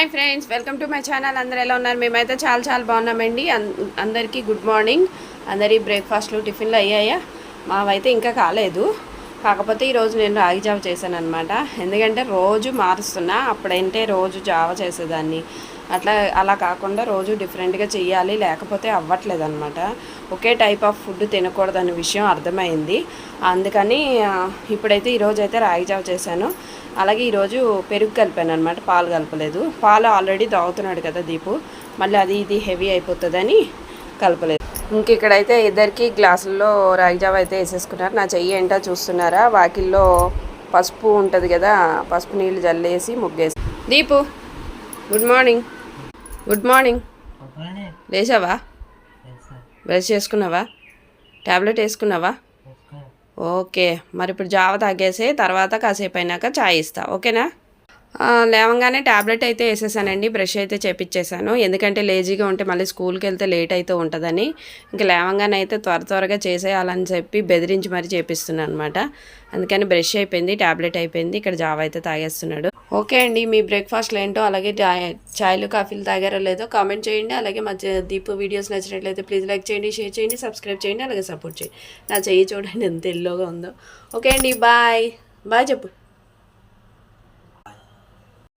Hi friends welcome to my channel. అందరు ఎలా ఉన్నారు? మేమైతే చాలా చాలా బాగున్నామండి. అందరికీ గుడ్ మార్నింగ్. అందరి బ్రేక్ఫాస్ట్లు టిఫిన్లు అయ్యాయా? మావైతే ఇంకా కాలేదు. కాకపోతే ఈరోజు నేను రాగి జావ చేశాను అనమాట ఎందుకంటే రోజు మారుస్తున్నా అప్పుడంటే రోజు జావ చేసేదాన్ని. అట్లా అలా కాకుండా రోజు డిఫరెంట్గా చెయ్యాలి లేకపోతే అవ్వట్లేదు అనమాట ఒకే టైప్ ఆఫ్ ఫుడ్ తినకూడదనే విషయం అర్థమైంది. అందుకని ఇప్పుడైతే ఈరోజు అయితే రాగి జావ చేశాను. అలాగే ఈరోజు పెరుగు కలిపాను అనమాట పాలు కలపలేదు. పాలు ఆల్రెడీ తాగుతున్నాడు కదా దీపు మళ్ళీ అది ఇది హెవీ అయిపోతుందని కలపలేదు. ఇంక ఇక్కడైతే ఇద్దరికి గ్లాసుల్లో రాగి జావ అయితే వేసేసుకున్నారు. నా చెయ్యి ఏంటో చూస్తున్నారా? వాకిల్లో పసుపు ఉంటుంది కదా పసుపు నీళ్ళు జల్లేసి ముగ్గేసి. Deepu good morning good morning లేచావా? Brush చేసుకున్నావా? ట్యాబ్లెట్ వేసుకున్నావా? ఓకే. మరి ఇప్పుడు జావ తాగేసి తర్వాత కాసేపు అయినాక చాయ్ ఇస్తా. ఓకేనా? లేవంగానే ట్యాబ్లెట్ అయితే వేసేసానండి. బ్రష్ అయితే చేపించేశాను ఎందుకంటే లేజీగా ఉంటే మళ్ళీ స్కూల్కి వెళ్తే లేట్ అయితే ఉంటుందని. ఇంకా లేవంగానే అయితే త్వర త్వరగా చేసేయాలని చెప్పి బెదిరించి మరీ చేపిస్తున్నాను అనమాట అందుకని బ్రష్ అయిపోయింది ట్యాబ్లెట్ అయిపోయింది. ఇక్కడ జావ అయితే తాగేస్తున్నాడు. ఓకే అండి మీ బ్రేక్ఫాస్ట్లు ఏంటో అలాగే ఛాయ్లు కాఫీలు తాగారో లేదో కామెంట్ చేయండి అలాగే మా దీపు వీడియోస్ నచ్చినట్లయితే ప్లీజ్ లైక్ చేయండి షేర్ చేయండి సబ్స్క్రైబ్ చేయండి అలాగే సపోర్ట్ చేయండి. నా చెయ్యి చూడండి ఎంత ఎల్లోగా ఉందో. ఓకే అండి బాయ్. బాయ్ చెప్పు.